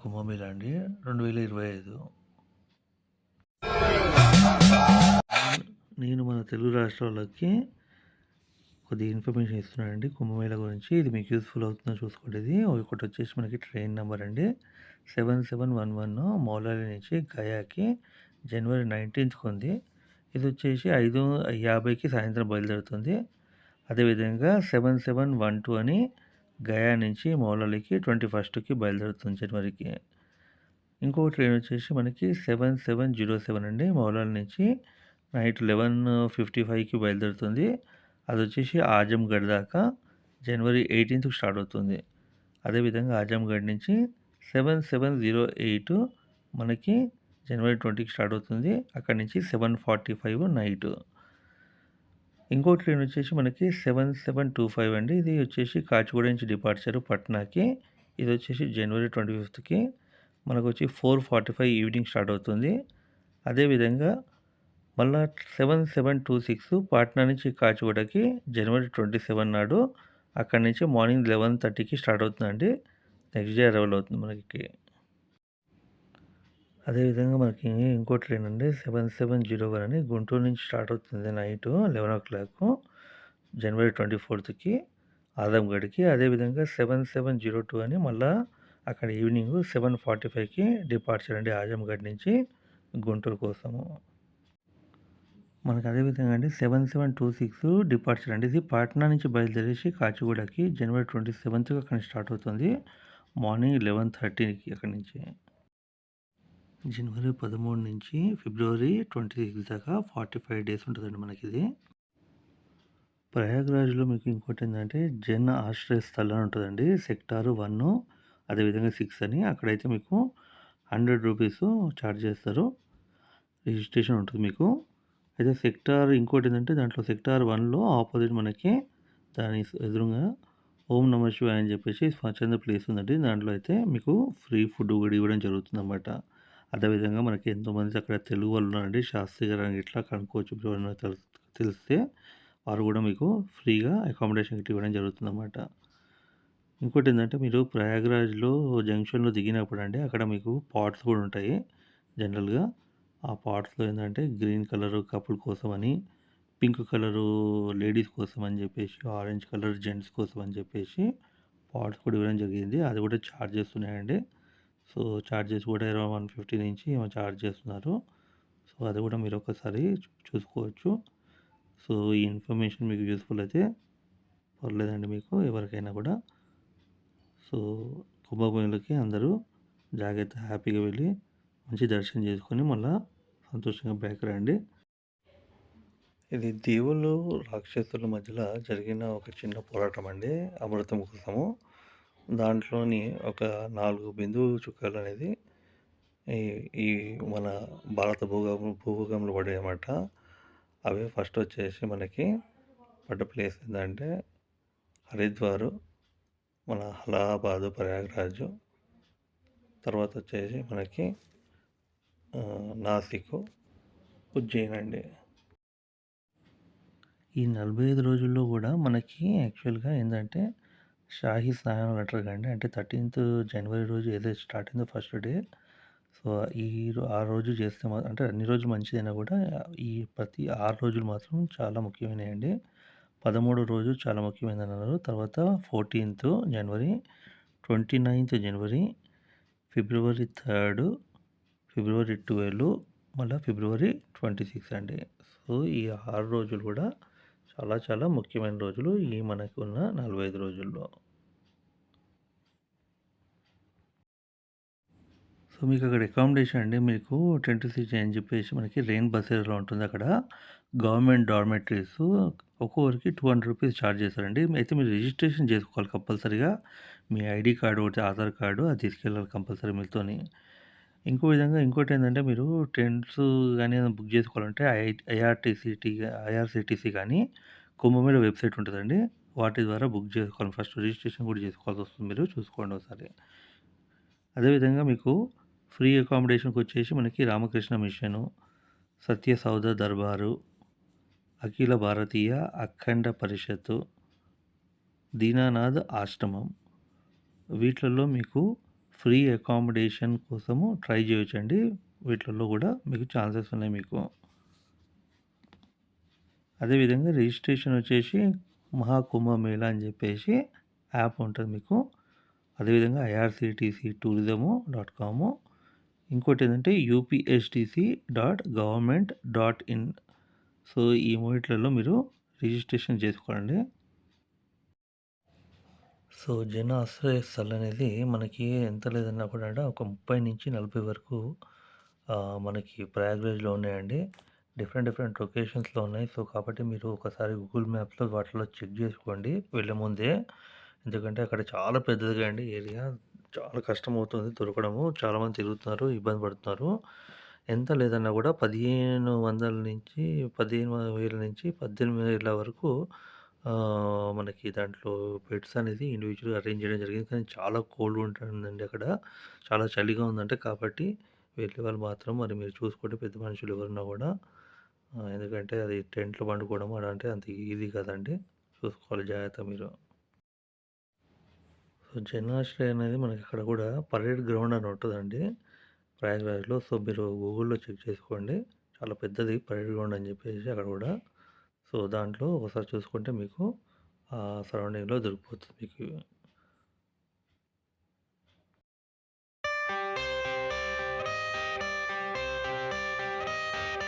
కుంభమేళా అండి రెండు వేల ఇరవై ఐదు. నేను మన తెలుగు రాష్ట్రాలకి కొద్దిగా ఇన్ఫర్మేషన్ ఇస్తున్నానండి. కుంభమేళా గురించి ఇది మీకు యూస్ఫుల్ అవుతుందో చూసుకోండి. ఇది ఒకటి వచ్చేసి మనకి ట్రైన్ నెంబర్ అండి. Seven seven one one Moulali నుంచి గయాకి జనవరి నైన్టీన్త్కి ఉంది. ఇది వచ్చేసి ఐదు యాభైకి సాయంత్రం బయలుదేరుతుంది. అదేవిధంగా సెవెన్ సెవెన్ వన్ టూ అని గయా నుంచి మౌలాలికి ట్వంటీ ఫస్ట్కి బయలుదేరుతుంది జనవరికి. ఇంకో ట్రైన్ వచ్చేసి మనకి సెవెన్ సెవెన్ జీరో సెవెన్ అండి. మౌలాల నుంచి నైట్ లెవెన్ ఫిఫ్టీ ఫైవ్కి బయలుదేరుతుంది. అది వచ్చేసి ఆజంగఢ్ దాకా జనవరి ఎయిటీన్త్కి స్టార్ట్ అవుతుంది. అదేవిధంగా ఆజంగఢ్ నుంచి సెవెన్ సెవెన్ జీరో ఎయిట్ మనకి జనవరి ట్వంటీకి స్టార్ట్ అవుతుంది. అక్కడి నుంచి సెవెన్ ఫార్టీ ఫైవ్ నైట్. ఇంకో ట్రైన్ వచ్చేసి మనకి సెవెన్ సెవెన్ టూ ఫైవ్ అండి. ఇది వచ్చేసి కాచిగూడ నుంచి డిపార్చర్ పట్నాకి. ఇది వచ్చేసి జనవరి ట్వంటీ ఫిఫ్త్కి. మనకు వచ్చి four forty five evening start అవుతుంది. అదేవిధంగా మళ్ళా seven seven two six Patna నుంచి కాచిగూడకి జనవరి ట్వంటీ సెవెన్ నాడు అక్కడి నుంచి మార్నింగ్ లెవెన్ థర్టీకి స్టార్ట్ అవుతుందండి. నెక్స్ట్ డే అరైవల్ అవుతుంది మనకి. అదేవిధంగా మనకి ఇంకో ట్రైన్ అండి సెవెన్ సెవెన్ జీరో వన్ అని గుంటూరు నుంచి స్టార్ట్ అవుతుంది నైట్ లెవెన్ ఓ క్లాక్ జనవరి ట్వంటీ ఫోర్త్కి ఆదంగఢ్కి అదేవిధంగా సెవెన్ సెవెన్ జీరో టూ అని మళ్ళా అక్కడ ఈవినింగ్ సెవెన్ ఫార్టీ ఫైవ్కి డిపార్చర్ అండి ఆజంగఢ్ నుంచి గుంటూరు కోసము. మనకు అదేవిధంగా అండి seven seven two six departure అండి. ఇది పాట్నా నుంచి బయలుదేరేసి కాచిగూడకి జనవరి ట్వంటీ సెవెంత్కి అక్కడ స్టార్ట్ అవుతుంది. మార్నింగ్ లెవెన్ థర్టీకి అక్కడి నుంచి. జనవరి పదమూడు నుంచి ఫిబ్రవరి ట్వంటీ సిక్స్ దాకా ఫార్టీ ఫైవ్ డేస్ ఉంటుందండి మనకి ఇది ప్రయాగ్రాజ్లో మీకు ఇంకోటి ఏంటంటే జన్ ఆశ్రయ స్థలం ఉంటుందండి. సెక్టారు వన్ అదేవిధంగా సిక్స్ అని అక్కడైతే మీకు హండ్రెడ్ రూపీస్ ఛార్జ్ చేస్తారు. రిజిస్ట్రేషన్ ఉంటుంది మీకు. అయితే సెక్టార్ ఇంకోటి ఏంటంటే దాంట్లో సెక్టార్ వన్లో ఆపోజిట్ మనకి దాని ఎదురుగా ఓం నమ శివాయ అని చెప్పేసి స్వచ్ఛంద ప్లేస్ ఉందండి. దాంట్లో అయితే మీకు ఫ్రీ ఫుడ్ కూడా ఇవ్వడం జరుగుతుంది అన్నమాట అదేవిధంగా మనకి ఎంతోమంది అక్కడ తెలుగు వాళ్ళు ఉన్నారండి శాస్త్రి గారు అని ఇట్లా కనుక్కోవచ్చు. తెలిస్తే వారు కూడా మీకు ఫ్రీగా అకామిడేషన్ గిట్ట ఇవ్వడం జరుగుతుంది అన్నమాట ఇంకోటి ఏంటంటే మీరు ప్రయాగ్రాజ్లో జంక్షన్లో దిగినప్పుడు అండి అక్కడ మీకు పాట్స్ కూడా ఉంటాయి. జనరల్గా ఆ పాట్స్లో ఏంటంటే గ్రీన్ కలర్ కపుల్ కోసం అని పింక్ కలరు లేడీస్ కోసం అని చెప్పేసి ఆరెంజ్ కలర్ జెంట్స్ కోసం అని చెప్పేసి పాట్స్ కూడా ఇవ్వడం జరిగింది. అది కూడా ఛార్జెస్ ఉన్నాయండి. సో ఛార్జెస్ కూడా ఇరవై వన్ ఫిఫ్టీ నుంచి ఏమో ఛార్జ్ చేస్తున్నారు. సో అది కూడా మీరు ఒకసారి చూసుకోవచ్చు. సో ఈ ఇన్ఫర్మేషన్ మీకు యూస్ఫుల్ అయితే పర్లేదండి మీకు ఎవరికైనా కూడా. సో కుంభకోణులకి అందరూ జాగ్రత్త హ్యాపీగా వెళ్ళి మంచి దర్శనం చేసుకొని మళ్ళీ సంతోషంగా బ్యాక్ రండి. ఇది దేవుళ్ళు రాక్షసుల మధ్యలో జరిగిన ఒక చిన్న పోరాటం అండి అమృతం కోసము. దాంట్లోని ఒక నాలుగు బిందువు చుక్కలు అనేది ఈ ఈ మన భారత భూగం భూభాగంలో పడేయమాట అవి ఫస్ట్ వచ్చేసి మనకి పడ్డ ప్లేస్ ఏంటంటే హరిద్వారు మన అలహాబాదు ప్రయాగరాజు. తర్వాత వచ్చేసి మనకి నాసిక్ ఉజ్జయిన్ అండి. ఈ నలభై ఐదు రోజుల్లో కూడా మనకి యాక్చువల్గా ఏంటంటే షాహీ స్నానం అంటారు కండి. అంటే థర్టీన్త్ జనవరి రోజు ఏదైతే స్టార్ట్ అయిందో ఫస్ట్ డే. సో ఈ ఆ రోజు చేస్తే అంటే అన్ని రోజులు మంచిదైనా కూడా ఈ ప్రతి ఆరు రోజులు మాత్రం చాలా ముఖ్యమైనవి పదమూడు రోజు చాలా ముఖ్యమైనది అన్నారు తర్వాత ఫోర్టీన్త్ జనవరి ట్వంటీ నైన్త్ జనవరి ఫిబ్రవరి థర్డ్ ఫిబ్రవరి ట్వెల్వ్ మళ్ళీ ఫిబ్రవరి ట్వంటీ సిక్స్ అండి. సో ఈ ఆరు రోజులు కూడా చాలా చాలా ముఖ్యమైన రోజులు ఈ మనకు ఉన్న నలభై ఐదు రోజుల్లో. సో మీకు అక్కడ అకామిడేషన్ అండి. మీకు టెంట్ సిటీ అని చెప్పేసి మనకి రెయిన్ బసేర్లో ఉంటుంది. అక్కడ గవర్నమెంట్ డార్మెటరీస్ ఒక్కొక్కరికి టూ హండ్రెడ్ రూపీస్ ఛార్జ్ చేస్తారండి. అయితే మీరు రిజిస్ట్రేషన్ చేసుకోవాలి కంపల్సరీగా. మీ ఐడి కార్డు ఒకటి ఆధార్ కార్డు అది తీసుకెళ్ళాలి కంపల్సరీ మీతోని. ఇంకో విధంగా ఇంకోటి ఏంటంటే మీరు టెంట్స్ కానీ బుక్ చేసుకోవాలంటే ఐ ఐఆర్టీసీటీ ఐఆర్సిటీసీ కానీ కుంభమేళ వెబ్సైట్ ఉంటుందండి. వాటి ద్వారా బుక్ చేసుకోవాలి. ఫస్ట్ రిజిస్ట్రేషన్ కూడా చేసుకోవాల్సి వస్తుంది మీరు. చూసుకోండి ఒకసారి. అదేవిధంగా మీకు ఫ్రీ అకామిడేషన్కి వచ్చేసి మనకి రామకృష్ణ మిషను సత్య సౌద దర్బారు అఖిల భారతీయ అఖండ పరిషత్తు దీనానాథ్ ఆశ్రమం. వీటిలలో మీకు ఫ్రీ అకామిడేషన్ కోసము ట్రై చేయొచ్చండి. వీటిల్లో కూడా మీకు ఛాన్సెస్ ఉన్నాయి మీకు. అదేవిధంగా రిజిస్ట్రేషన్ వచ్చేసి మహాకుంభమేళా అని చెప్పేసి యాప్ ఉంటుంది మీకు. అదేవిధంగా ఐఆర్సిటీసీ టూరిజము డాట్ కాము ఇంకోటి ఏంటంటే UPSDC dot government dot in so ఈ మూడిట్లలో మీరు రిజిస్ట్రేషన్ చేసుకోండి సో జన ఆశ్రయ స్థలం అనేది మనకి ఎంత లేదన్నా కూడా అంటే ఒక ముప్పై నుంచి నలభై వరకు మనకి ప్రయాగ్రేజ్లో ఉన్నాయండి. డిఫరెంట్ డిఫరెంట్ లొకేషన్స్లో ఉన్నాయి. సో కాబట్టి మీరు ఒకసారి గూగుల్ మ్యాప్లో వాటిలో చెక్ చేసుకోండి వెళ్ళే ముందే. ఎందుకంటే అక్కడ చాలా పెద్దదిగా అండి ఏరియా. చాలా కష్టం అవుతుంది దొరకడము చాలామంది తిరుగుతున్నారు ఇబ్బంది పడుతున్నారు. ఎంత లేదన్నా కూడా పదిహేను వందల నుంచి పదిహేను వేల నుంచి పద్దెనిమిది వేల వరకు మనకి దాంట్లో బెడ్స్ అనేది ఇండివిజువల్ అరేంజ్ చేయడం జరిగింది. కానీ చాలా కోల్డ్ ఉంటుందండి అక్కడ. చాలా చలిగా ఉందంటే కాబట్టి వెళ్ళే వాళ్ళు మాత్రం మరి మీరు చూసుకోండి పెద్ద మనుషులు ఎవరున్నా కూడా ఎందుకంటే అది టెంట్లో పండుకోవడం అలా అంటే అంత ఈజీ కదండి. చూసుకోవాలి జాగ్రత్త మీరు. సో జనాశ్రయ అనేది మనకి ఇక్కడ కూడా పరేడ్ గ్రౌండ్ అని ఉంటుందండి. ప్రయాగ్రాజ్లో సో మీరు గూగుల్లో చెక్ చేసుకోండి. చాలా పెద్దది పరేడ్ గ్రౌండ్ అని చెప్పేసి అక్కడ కూడా. సో దాంట్లో ఒకసారి చూసుకుంటే మీకు ఆ సరౌండింగ్లో దొరికిపోతుంది మీకు.